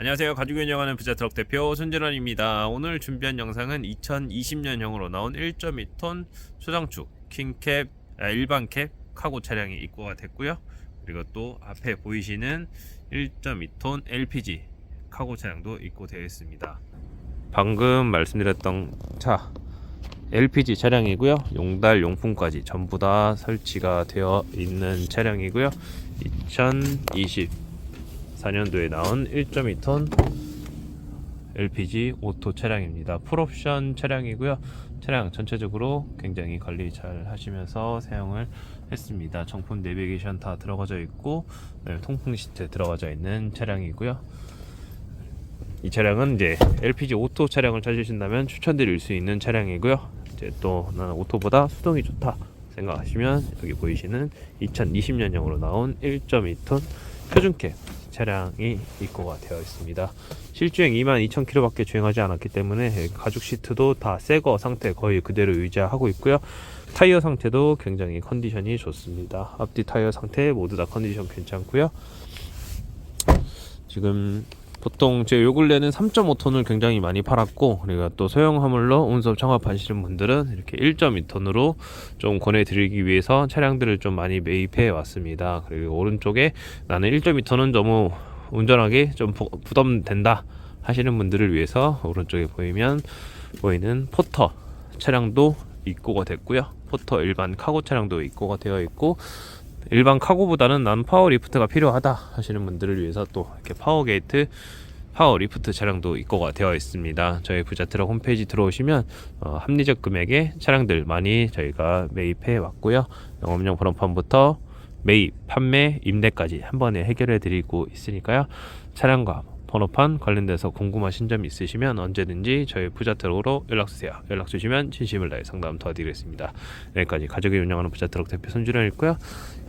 안녕하세요. 가지고 운영하는 부자 트럭 대표 손진원입니다. 오늘 준비한 영상은 2020년형으로 나온 1.2톤 소장축 킹캡 아, 일반 캡 카고 차량이 입고가 됐고요. 그리고 또 앞에 보이시는 1.2톤 LPG 카고 차량도 입고되어 있습니다. 방금 말씀드렸던 차 LPG 차량이고요. 용달 용품까지 전부 다 설치가 되어 있는 차량이고요. 2020 4년도에 나온 1.2톤 LPG 오토 차량입니다. 풀옵션 차량이고요. 차량 전체적으로 굉장히 관리 잘 하시면서 사용을 했습니다. 정품 내비게이션 다 들어가져 있고 네, 통풍 시트 들어가져 있는 차량이고요. 이 차량은 이제 LPG 오토 차량을 찾으신다면 추천드릴 수 있는 차량이고요. 이제 또 나는 오토보다 수동이 좋다 생각하시면 여기 보이시는 2020년형으로 나온 1.2톤 표준캡 차량이 입고가 되어 있습니다. 실주행 22,000km밖에 주행하지 않았기 때문에 가죽 시트도 다 새 거 상태 거의 그대로 유지하고 있고요. 타이어 상태도 굉장히 컨디션이 좋습니다. 앞뒤 타이어 상태 모두 다 컨디션 괜찮고요. 지금 보통 제 요 근래는 3.5톤을 굉장히 많이 팔았고 그리고 또 소형 화물로 운송 창업하시는 분들은 이렇게 1.2톤으로 좀 권해드리기 위해서 차량들을 좀 많이 매입해 왔습니다. 그리고 오른쪽에 나는 1.2톤은 너무 운전하기 좀 부- 부담된다 하시는 분들을 위해서 오른쪽에 보이면 보이는 포터 차량도 입고가 됐고요. 포터 일반 카고 차량도 입고가 되어 있고 일반 카고보다는 난 파워 리프트가 필요하다 하시는 분들을 위해서 또 이렇게 파워 게이트 파워 리프트 차량도 입고가 되어 있습니다. 저희 부자트럭 홈페이지 들어오시면 어, 합리적 금액의 차량들 많이 저희가 매입해 왔고요. 영업용 번호판부터 매입, 판매, 임대까지 한 번에 해결해 드리고 있으니까요. 차량과 번호판 관련돼서 궁금하신 점 있으시면 언제든지 저희 부자트럭으로 연락 주세요. 연락 주시면 진심을 다해 상담 도와드리겠습니다. 여기까지 가족이 운영하는 부자트럭 대표 손준현이고요.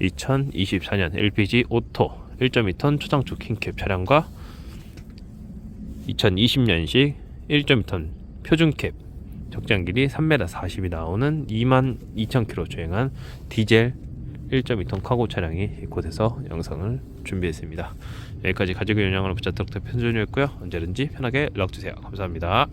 2024년 LPG 오토 1.2톤 초장축 킹캡 차량과 2020년식 1.2톤 표준캡 적장 길이 3m 40이 나오는 22,000km 주행한 디젤 1.2톤 카고 차량이 입고돼서 영상을 준비했습니다. 여기까지 가족의 부자트럭 대표 손준현이었고요. 언제든지 편하게 연락 주세요. 감사합니다.